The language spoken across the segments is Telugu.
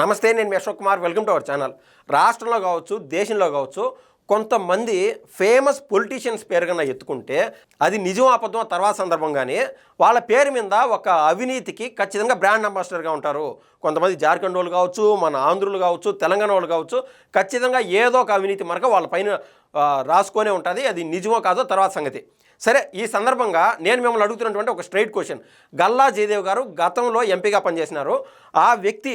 నమస్తే నేను మీ Ashok Kumar. Welcome to our channel. రాష్ట్రంలో కావచ్చు దేశంలో కావచ్చు కొంతమంది ఫేమస్ పొలిటీషియన్స్ పేరు కన్నా ఎత్తుకుంటే అది నిజం అబద్ధం తర్వాత సందర్భంగానే వాళ్ళ పేరు మీద ఒక అవినీతికి ఖచ్చితంగా బ్రాండ్ అంబాసిడర్గా ఉంటారు. కొంతమంది జార్ఖండ్ వాళ్ళు కావచ్చు మన ఆంధ్రులు కావచ్చు తెలంగాణ వాళ్ళు కావచ్చు ఖచ్చితంగా ఏదో ఒక అవినీతి మరక వాళ్ళ పైన రాసుకొనే ఉంటుంది అది నిజమో కాదో తర్వాత సంగతి. సరే ఈ సందర్భంగా నేను మిమ్మల్ని అడుగుతున్నటువంటి ఒక స్ట్రైట్ క్వశ్చన్. గల్లా జయదేవ్ గారు గతంలో ఎంపీగా పనిచేసినారు. ఆ వ్యక్తి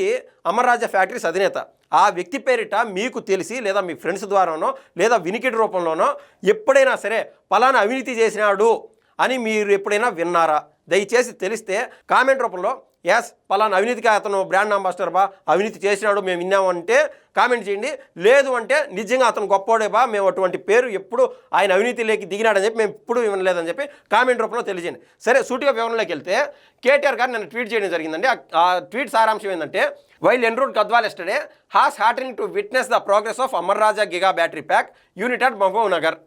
అమర్రాజా ఫ్యాక్టరీస్ అధినేత. ఆ వ్యక్తి పేరిట మీకు తెలిసి లేదా మీ ఫ్రెండ్స్ ద్వారానో లేదా వినికిడి రూపంలోనో ఎప్పుడైనా సరే పలానా అవినీతి చేసినాడు అని మీరు ఎప్పుడైనా విన్నారా? దయచేసి తెలిస్తే కామెంట్ రూపంలో ఎస్ పలానా అవినీతికి అతను బ్రాండ్ అంబాసిడర్ బా అవినీతి చేసినాడు మేము విన్నామంటే కామెంట్ చేయండి. లేదు అంటే నిజంగా అతను గొప్పోడే బా మేము అటువంటి పేరు ఎప్పుడు ఆయన అవినీతిలోకి దిగినాడని చెప్పి మేము ఎప్పుడు వినలేదని చెప్పి కామెంట్ రూపంలో తెలియజేయండి. సరే సూటిగా వివరణలోకి వెళ్తే కేటీఆర్ గారు నన్ను ట్వీట్ చేయడం జరిగిందండి. ఆ- ట్వీట్ సారాంశం ఏంటంటే while en route Gadwal yesterday has హ్యాటరింగ్ to witness the progress of Amar Raja giga battery pack unit at Mahabubnagar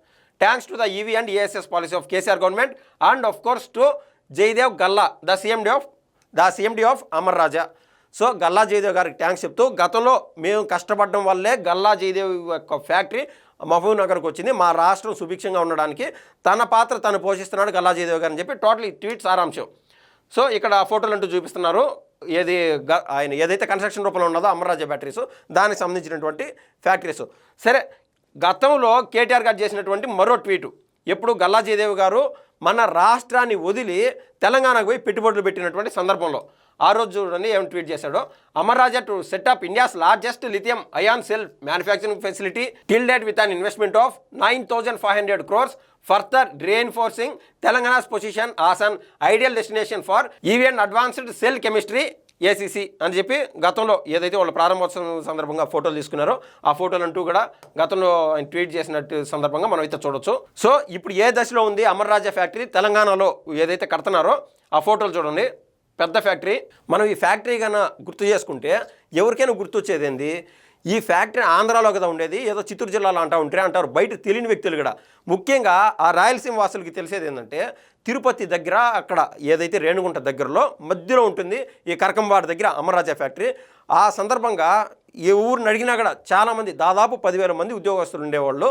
thanks to the EV and ESS policy of KCR government and of course to Jayadev Galla the CMD of the CMD of Amar Raja. So Galla Jayadev గారికి థ్యాంక్స్ చెప్తూ గతంలో మేము కష్టపడడం వల్లే గల్లా జయదేవ్ యొక్క ఫ్యాక్టరీ మహబూబ్ నగర్కి వచ్చింది. మా రాష్ట్రం సుభిక్షంగా ఉండడానికి తన పాత్ర తను పోషిస్తున్నాడు గల్లా జయదేవ్ గారు అని చెప్పి టోటల్ ఈ ట్వీట్ సారాంశం సో ఇక్కడ ఫోటోలు అంటూ చూపిస్తున్నారు. ఏది ఆయన ఏదైతే కన్స్ట్రక్షన్ రూపంలో ఉన్నదో అమరరాజ బ్యాటరీస్ దానికి సంబంధించినటువంటి ఫ్యాక్టరీస్. సరే గతంలో కేటీఆర్ గారు చేసినటువంటి మరో ట్వీటు. ఎప్పుడు గల్లా జయదేవ్ గారు మన రాష్ట్రాన్ని వదిలి తెలంగాణకు పోయి పెట్టుబడులు పెట్టినటువంటి సందర్భంలో. ఆ రోజు చూడండి ఏం ట్వీట్ చేశాడో Amara Raja to set up India's largest lithium ion cell manufacturing facility till date with an investment of nine thousand five hundred crores further reinforcing Telangana's position as an ideal destination for even advanced cell chemistry ACC అని చెప్పి గతంలో ఏదైతే వాళ్ళ ప్రారంభోత్సవం సందర్భంగా ఫోటోలు తీసుకున్నారో ఆ ఫోటోలు అంటూ కూడా గతంలో ఆయన ట్వీట్ చేసినట్టు సందర్భంగా మనం అయితే చూడొచ్చు. సో ఇప్పుడు ఏ దశలో ఉంది అమర్ రాజా ఫ్యాక్టరీ? తెలంగాణలో ఏదైతే కడుతున్నారో ఆ ఫోటోలు చూడండి. పెద్ద ఫ్యాక్టరీ. మనం ఈ ఫ్యాక్టరీ కన్నా గుర్తు చేసుకుంటే ఎవరికైనా గుర్తొచ్చేది ఏంది? ఈ ఫ్యాక్టరీ ఆంధ్రాలో కదా ఉండేది ఏదో చిత్తూరు జిల్లాలో అంటా ఉంటారే అంటారు బయట తెలియని వ్యక్తులు కూడా. ముఖ్యంగా ఆ రాయలసీమ వాసులకి తెలిసేది ఏంటంటే తిరుపతి దగ్గర అక్కడ ఏదైతే రేణుగుంట దగ్గరలో మధ్యలో ఉంటుంది ఈ కరకంబాడు దగ్గర అమర్రాజా ఫ్యాక్టరీ. ఆ సందర్భంగా ఏ ఊరిని అడిగినా కూడా చాలామంది దాదాపు పదివేల మంది ఉద్యోగస్తులు ఉండేవాళ్ళు.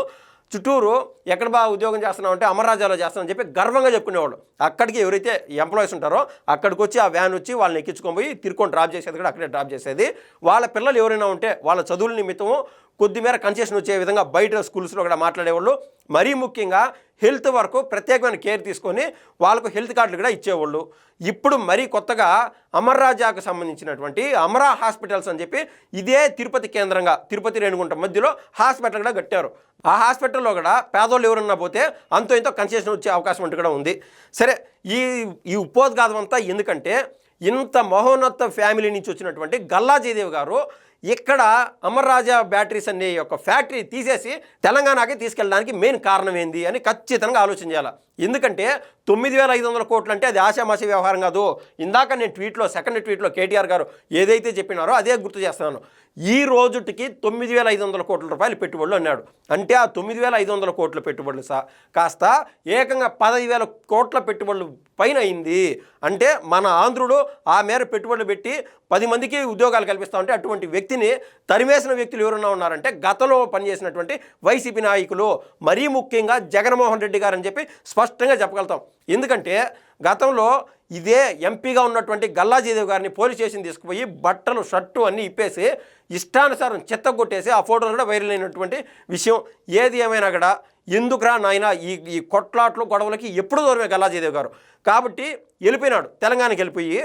చుట్టూరు ఎక్కడ బాగా ఉద్యోగం చేస్తున్నాం అంటే అమరరాజాలో చేస్తామని చెప్పి గర్వంగా చెప్పుకునేవాళ్ళు. అక్కడికి ఎవరైతే ఎంప్లాయీస్ ఉంటారో అక్కడికి వచ్చి ఆ వ్యాన్ వచ్చి వాళ్ళని ఎక్కించుకొని పోయి తిరుకొని డ్రాప్ చేసేది కూడా అక్కడే డ్రాప్ చేసేది. వాళ్ళ పిల్లలు ఎవరైనా ఉంటే వాళ్ళ చదువుల నిమిత్తము కొద్దిమేర కన్సెషన్ వచ్చే విధంగా బయట స్కూల్స్లో కూడా మాట్లాడేవాళ్ళు. మరీ ముఖ్యంగా హెల్త్ వరకు ప్రత్యేకమైన కేర్ తీసుకొని వాళ్ళకు హెల్త్ కార్డులు కూడా ఇచ్చేవాళ్ళు. ఇప్పుడు మరీ కొత్తగా అమర్ రాజాకు సంబంధించినటువంటి అమరా హాస్పిటల్స్ అని చెప్పి ఇదే తిరుపతి కేంద్రంగా తిరుపతి రేణుగుంట మధ్యలో హాస్పిటల్ కూడా కట్టారు. ఆ హాస్పిటల్లో కూడా పేదోళ్ళు ఎవరన్నా పోతే అంతో ఇంతో కన్సెషన్ వచ్చే అవకాశం అంటూ కూడా ఉంది. సరే ఈ ఈ ఉపోద్ఘాతం అంతా ఎందుకంటే ఇంత మహోన్నత ఫ్యామిలీ నుంచి వచ్చినటువంటి గల్లా జయదేవ్ గారు ఇక్కడ అమర్రాజా బ్యాటరీస్ అనే యొక్క ఫ్యాక్టరీ తీసేసి తెలంగాణకి తీసుకెళ్ళడానికి మెయిన్ కారణం ఏంది అని ఖచ్చితంగా ఆలోచన చేయాలి. ఎందుకంటే తొమ్మిది వేల ఐదు వందల కోట్లు అంటే అది ఆశామాసి వ్యవహారం కాదు. ఇందాక నేను ట్వీట్లో సెకండ్ ట్వీట్లో కేటీఆర్ గారు ఏదైతే చెప్పినారో అదే గుర్తు చేస్తున్నాను. ఈ రోజుటికి తొమ్మిది వేల ఐదు వందల కోట్ల రూపాయలు పెట్టుబడులు అన్నాడు. అంటే ఆ తొమ్మిది వేల ఐదు వందల కోట్ల పెట్టుబడులు సా కాస్త ఏకంగా పదహైదు వేల కోట్ల పెట్టుబడులు పైన అయింది. అంటే మన ఆంధ్రుడు ఆ మేర పెట్టుబడులు పెట్టి పది మందికి ఉద్యోగాలు కల్పిస్తా ఉంటే అటువంటి వ్యక్తిని తరిమేసిన వ్యక్తులు ఎవరన్నా ఉన్నారంటే గతంలో పనిచేసినటువంటి వైసీపీ నాయకులు. మరీ ముఖ్యంగా జగన్మోహన్ రెడ్డి గారు అని చెప్పి స్పష్టంగా చెప్పగలుగుతాం. ఎందుకంటే గతంలో ఇదే ఎంపీగా ఉన్నటువంటి గల్లాజీదేవి గారిని పోలీస్ స్టేషన్ తీసుకుపోయి బట్టలు షర్టు అన్నీ ఇప్పేసి ఇష్టానుసారం చెత్త కొట్టేసి ఆ ఫోటోలు కూడా వైరల్ అయినటువంటి విషయం. ఏది ఏమైనా కూడా ఎందుకురా నాయన ఈ ఈ కొట్లాట్లు గొడవలకి ఎప్పుడు దూరమే గల్లాజీదేవి గారు. కాబట్టి వెళ్ళిపోయినాడు తెలంగాణకి వెళ్ళిపోయి.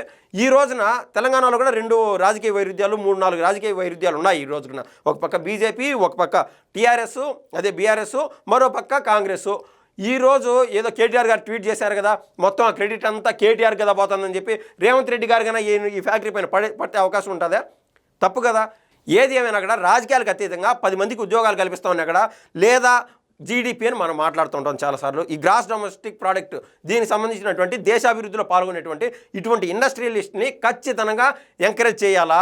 ఈ రోజున తెలంగాణలో కూడా రెండు రాజకీయ వైరుధ్యాలు మూడు నాలుగు రాజకీయ వైరుధ్యాలు ఉన్నాయి ఈ రోజున. ఒక పక్క బీజేపీ ఒక పక్క టీఆర్ఎస్ అదే బీఆర్ఎస్ మరో పక్క కాంగ్రెస్. ఈరోజు ఏదో కేటీఆర్ గారు ట్వీట్ చేశారు కదా మొత్తం ఆ క్రెడిట్ అంతా కేటీఆర్ కదా పోతుందని చెప్పి రేవంత్ రెడ్డి గారు కన్నా ఈ ఫ్యాక్టరీ పైన పడే పట్టే అవకాశం ఉంటుందా? తప్పు కదా. ఏది ఏమైనా అక్కడ రాజకీయాలకు అతీతంగా పది మందికి ఉద్యోగాలు కల్పిస్తామని అక్కడ లేదా జీడిపి అని మనం మాట్లాడుతుంటాం చాలాసార్లు. ఈ గ్రాస్ డొమెస్టిక్ ప్రోడక్ట్ దీనికి సంబంధించినటువంటి దేశాభివృద్ధిలో పాల్గొనేటువంటి ఇటువంటి ఇండస్ట్రియలిస్ట్ని ఖచ్చితంగా ఎంకరేజ్ చేయాలా?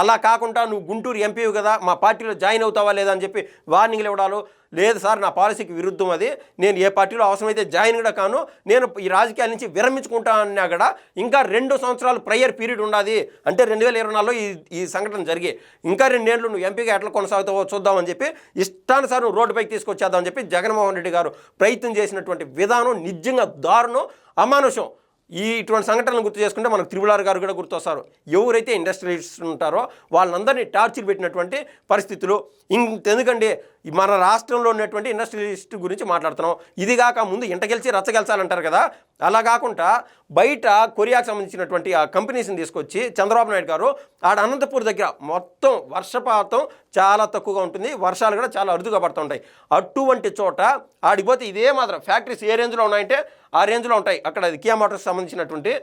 అలా కాకుండా నువ్వు గుంటూరు ఎంపీవి కదా మా పార్టీలో జాయిన్ అవుతావా లేదా అని చెప్పి వార్నింగ్లు ఇవ్వడాలు లేదు సార్ నా పాలసీకి విరుద్ధం అది. నేను ఏ పార్టీలో అవసరమైతే జాయిన్ కూడా కాను. నేను ఈ రాజకీయాల నుంచి విరమించుకుంటా అన్నా కూడా ఇంకా రెండు సంవత్సరాలు ప్రయర్ పీరియడ్ ఉండాలి అంటే రెండు వేల ఇరవై నాలుగులో ఈ ఈ సంఘటన జరిగి ఇంకా రెండేళ్ళు నువ్వు ఎంపీగా ఎట్లా కొనసాగుతావో చూద్దామని చెప్పి ఇష్టానుసారం రోడ్డుపైకి తీసుకొచ్చేద్దామని చెప్పి జగన్మోహన్ రెడ్డి గారు ప్రయత్నం చేసినటువంటి విధానం నిజంగా దారుణం అమానుషం. ఈ ఇటువంటి సంఘటనలు గుర్తు చేసుకుంటే మనకు త్రిబులార్ గారు కూడా గుర్తొస్తారు. ఎవరైతే ఇండస్ట్రియలిస్ట్ ఉంటారో వాళ్ళందరినీ టార్చర్ పెట్టినటువంటి పరిస్థితులు. ఇంకెందుకండి? మన రాష్ట్రంలో ఉన్నటువంటి ఇండస్ట్రియలిస్ట్ గురించి మాట్లాడుతున్నాం. ఇది కాక ముందు ఇంట గెలిచి రచ్చ గెలిచాలంటారు కదా? అలా కాకుండా బయట కొరియాకు సంబంధించినటువంటి ఆ కంపెనీస్ని తీసుకొచ్చి చంద్రబాబు నాయుడు గారు ఆడ అనంతపూర్ దగ్గర మొత్తం వర్షపాతం చాలా తక్కువగా ఉంటుంది. వర్షాలు కూడా చాలా అరుదుగా పడుతుంటాయి అటువంటి చోట ఆడిపోతే ఇదే మాత్రం ఫ్యాక్టరీస్ ఏ రేంజ్లో ఉన్నాయంటే ఆ రేంజ్లో ఉంటాయి. అక్కడ అది కియా మోటార్స్ సంబంధించినటువంటి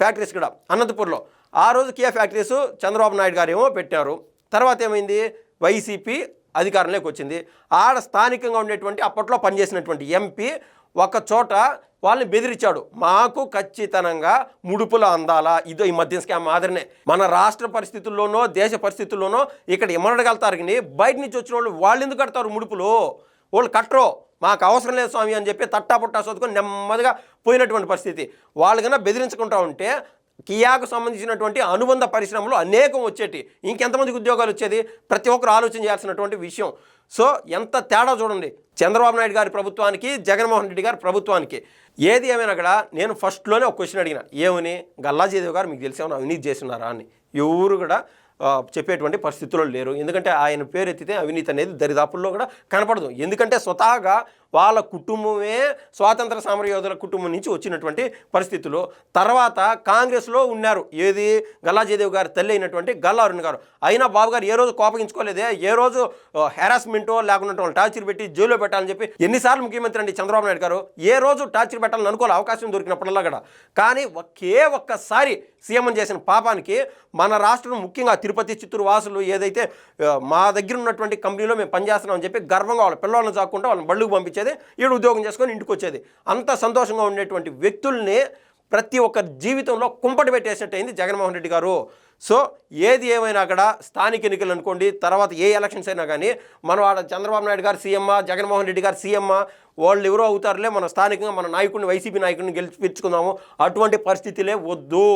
ఫ్యాక్టరీస్ కూడా అనంతపూర్లో. ఆ రోజు కియా ఫ్యాక్టరీస్ చంద్రబాబు నాయుడు గారు ఏమో పెట్టారు. తర్వాత ఏమైంది? వైసీపీ అధికారంలోకి వచ్చింది. ఆడ స్థానికంగా ఉండేటువంటి అప్పట్లో పనిచేసినటువంటి ఎంపీ ఒక చోట వాళ్ళని బెదిరించాడు. మాకు ఖచ్చితంగా ముడుపులు అందాలా? ఇదో ఈ మధ్య స్కామ్ మాదిరినే. మన రాష్ట్ర పరిస్థితుల్లోనో దేశ పరిస్థితుల్లోనో ఇక్కడ ఇమ్మడగలుగుతారు కానీ బయట నుంచి వచ్చిన వాళ్ళు వాళ్ళు ఎందుకు కడతారు ముడుపులు? వాళ్ళు కట్టరు. మాకు అవసరం లేదు స్వామి అని చెప్పి తట్టా పుట్టా చదువుకొని నెమ్మదిగా పోయినటువంటి పరిస్థితి. వాళ్ళు కన్నా బెదిరించుకుంటా ఉంటే కియాకు సంబంధించినటువంటి అనుబంధ పరిశ్రమలు అనేకం వచ్చేటి. ఇంకెంతమందికి ఉద్యోగాలు వచ్చేది? ప్రతి ఒక్కరు ఆలోచన చేయాల్సినటువంటి విషయం. సో ఎంత తేడా చూడండి. చంద్రబాబు నాయుడు గారి ప్రభుత్వానికి జగన్మోహన్ రెడ్డి గారి ప్రభుత్వానికి. ఏది ఏమైనా కూడా నేను ఫస్ట్లోనే ఒక క్వశ్చన్ అడిగిన. ఏమని? గల్లాజీదేవి గారు మీకు తెలిసేమన్నా అవినీతి చేస్తున్నారా అని. ఎవరు కూడా చెప్పేటువంటి పరిస్థితుల్లో లేరు. ఎందుకంటే ఆయన పేరు ఎత్తితే అవినీతి అనేది దరిదాపుల్లో కూడా కనపడదు. ఎందుకంటే స్వతహాగా వాళ్ళ కుటుంబమే స్వాతంత్ర సమరయోధుల కుటుంబం నుంచి వచ్చినటువంటి పరిస్థితులు. తర్వాత కాంగ్రెస్లో ఉన్నారు. ఏది? గల్లాజయదేవ్ గారి తల్లి అయినటువంటి గల్లారుణ్ గారు. అయినా బాబు గారు ఏ రోజు కోపగించుకోలేదే? ఏ రోజు హెరాస్మెంటో లేకుండా టార్చర్ పెట్టి జైల్లో పెట్టాలని చెప్పి ఎన్నిసార్లు ముఖ్యమంత్రి అండి చంద్రబాబు నాయుడు గారు ఏ రోజు టార్చర్ పెట్టాలని అనుకోవాలి అవకాశం దొరికినప్పుడల్లా కూడా. కానీ ఒకే ఒక్కసారి సీఎం చేసిన పాపానికి మన రాష్ట్రం ముఖ్యంగా తిరుపతి చిత్తూరు వాసులు ఏదైతే మా దగ్గర ఉన్నటువంటి కంపెనీలో మేము పనిచేస్తున్నామని చెప్పి గర్వంగా వాళ్ళ పిల్లల్ని చాకుండా వాళ్ళని బళ్ళుకు వచ్చేది ఈడు ఉద్యోగం చేసుకొని ఇంటికి వచ్చేది అంత సంతోషంగా ఉండేటువంటి వ్యక్తుల్ని ప్రతి ఒక్క జీవితంలో కుంపటి పెట్టేసినట్టు అయింది జగన్మోహన్ రెడ్డి గారు. సో ఏది ఏమైనా అక్కడ స్థానిక ఎన్నికలు అనుకోండి తర్వాత ఏ ఎలక్షన్స్ అయినా కానీ మనం ఆడ చంద్రబాబు నాయుడు గారు సీఎమ్మా జగన్మోహన్ రెడ్డి గారు సీఎమ్మా వాళ్ళు ఎవరో అవుతారులే మన స్థానికంగా మన నాయకుడిని వైసీపీ నాయకుడిని గెలిపించుకుందాము అటువంటి పరిస్థితులే వద్దు.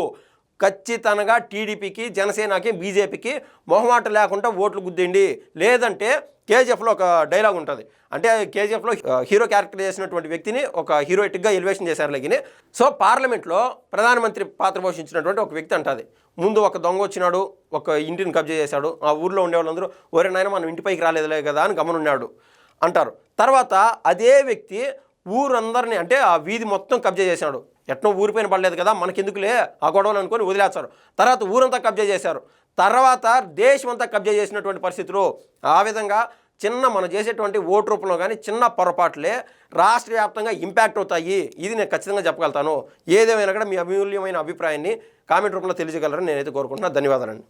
ఖచ్చితంగా టీడీపీకి జనసేనకి బీజేపీకి మొహమాట లేకుండా ఓట్లు గుద్దండి లేదంటే కేజీఎఫ్లో ఒక డైలాగ్ ఉంటుంది. అంటే కేజీఎఫ్లో హీరో క్యారెక్టర్ చేసినటువంటి వ్యక్తిని ఒక హీరోయిటిక్గా ఎలివేషన్ చేశారు లగిని. సో పార్లమెంట్లో ప్రధానమంత్రి పాత్ర పోషించినటువంటి ఒక వ్యక్తి అంటుంది ముందు ఒక దొంగ వచ్చినాడు ఒక ఇంటిని కబ్జా చేశాడు. ఆ ఊర్లో ఉండే వాళ్ళందరూ ఒరే నాయన మనం ఇంటిపైకి రాలేదులే కదా అని గమనున్నాడు అంటారు. తర్వాత అదే వ్యక్తి ఊరందరినీ అంటే ఆ వీధి మొత్తం కబ్జా చేశాడు. ఎట్నో ఊరిపైన పడలేదు కదా మనకెందుకులే ఆ గొడవలు అనుకొని వదిలేస్తారు. తర్వాత ఊరంతా కబ్జా చేశారు. తర్వాత దేశమంతా కబ్జా చేసినటువంటి పరిస్థితులు. ఆ విధంగా చిన్న మనం చేసేటువంటి ఓటు రూపంలో కానీ చిన్న పొరపాట్లే రాష్ట్ర వ్యాప్తంగా ఇంపాక్ట్ అవుతాయి. ఇది నేను ఖచ్చితంగా చెప్పగలుగుతాను. ఏదేమైనా కూడా మీ అమూల్యమైన అభిప్రాయాన్ని కామెంట్ రూపంలో తెలియజేయగలరని నేనైతే కోరుకుంటున్నాను ధన్యవాదాలండి.